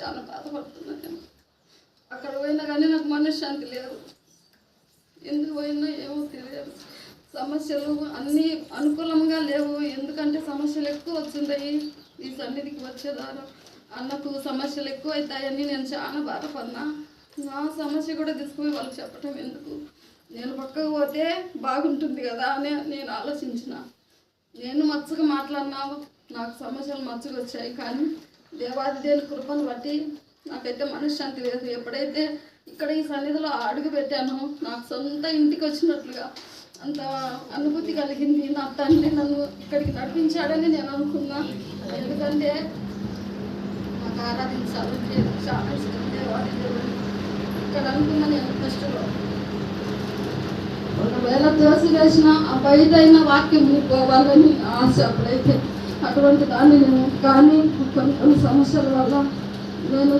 చాలా బాధపడుతున్నాను నేను అక్కడ పోయినా కానీ నాకు మనశ్శాంతి లేదు. ఎందుకు పోయినా ఏమో తెలియదు. సమస్యలు అన్నీ అనుకూలంగా లేవు. ఎందుకంటే సమస్యలు ఎక్కువ వచ్చింటాయి ఈ సన్నిధికి వచ్చేదారు. అన్నకు సమస్యలు ఎక్కువ అవుతాయని నేను చాలా బాధపడినా. నా సమస్య కూడా తీసుకుపోయి వాళ్ళు చెప్పటం ఎందుకు? నేను పక్కకు పోతే బాగుంటుంది కదా అని నేను ఆలోచించిన. నేను మచ్చగా మాట్లాడినావు నాకు సమస్యలు మచ్చగా వచ్చాయి కానీ దేవాది దేని కృపను బట్టి నాకైతే మనశ్శాంతి లేదు. ఎప్పుడైతే ఇక్కడ ఈ సన్నిధిలో అడుగు పెట్టానో నాకు సొంత ఇంటికి వచ్చినట్లుగా అంత అనుభూతి కలిగింది. నా తండ్రి నన్ను ఇక్కడికి నడిపించాడని నేను అనుకున్నా. ఎందుకంటే నాకు ఆరాధించాలి చాలా ఇష్టం దేవాది దేవుడు ఇక్కడ అనుకున్నా నేను ఫస్ట్లో ఒకవేళ దోశ వేసిన ఆ బయట అయిన వాక్యం పోవాలని ఆశ అప్పుడైతే. అటువంటి దాన్ని నేను కానీ కొన్ని కొన్ని సమస్యల వల్ల నేను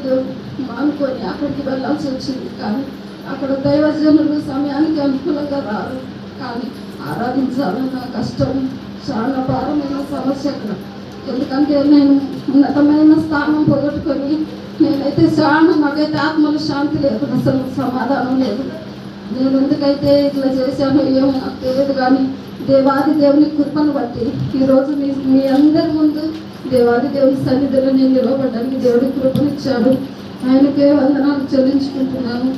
మానుకొని అక్కడికి వెళ్ళాల్సి వచ్చింది. కానీ అక్కడ దైవజనులు సమయానికి అనుకూలంగా రారు. కానీ ఆరాధించాలన్న కష్టం చాలా భారమైన సమస్య అక్కడ. ఎందుకంటే నేను ఉన్నతమైన స్థానం పోగొట్టుకొని నేనైతే చాలా నాకైతే ఆత్మలో శాంతి లేదు. అసలు సమాధానం లేదు. నేను ఎందుకైతే ఇట్లా చేశాను ఏమో నాకు తెలియదు కానీ దేవాది దేవుని కృపను బట్టి ఈరోజు మీ మీ అందరి ముందు దేవాది దేవుని సన్నిధిలో నేను నిలవబడ్డానికి దేవుడి కృపనిచ్చాడు. ఆయనకే వందనాలు చెల్లించుకుంటున్నాను.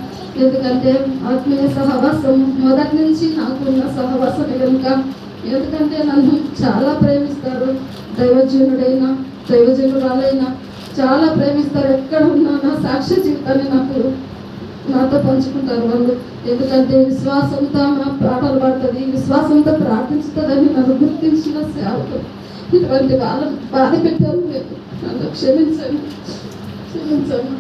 ఎందుకంటే ఆత్మీయ సహవాసం మొదటి నుంచి నాకున్న సహవాసం కనుక ఎందుకంటే నన్ను చాలా ప్రేమిస్తారు. దైవజనుడైన దైవజనురాలైనా చాలా ప్రేమిస్తారు. ఎక్కడ ఉన్నా నా సాక్ష్య జీవితాన్ని నాకు నాతో పంచుకుంటారు వాళ్ళు ఎందుకంటే విశ్వాసంతో నా పాటలు పాడుతుంది విశ్వాసంతో ప్రార్థించుతుందని నన్ను గుర్తించిన సేవకు ఇటువంటి వాళ్ళని బాధ పెట్టాను నేను నన్ను క్షమించండి. క్షమించండి.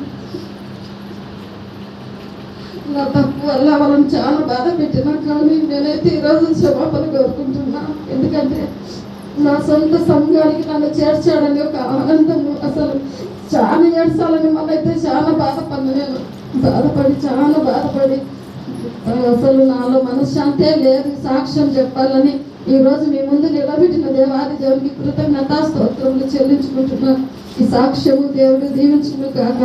నా తప్పు వల్ల వాళ్ళని చాలా బాధ పెట్టినా కానీ నేనైతే ఈరోజు క్షమాపణ కోరుకుంటున్నా. ఎందుకంటే నా సొంత సంఘానికి నన్ను చేర్చాడని ఒక ఆనందము అసలు చాలా ఏడ్చాలని మనైతే చాలా బాధపడిన నేను. బాధపడి చాలా బాధపడి. అసలు నాలో మనశ్శాంతే లేదు సాక్ష్యం చెప్పాలని ఈరోజు మీ ముందు నిలబెట్టిన దేవాది దేవునికి కృతజ్ఞతా స్తోత్రములు చెల్లించుకుంటున్నాను. ఈ సాక్ష్యము దేవుడు దీవించును కాక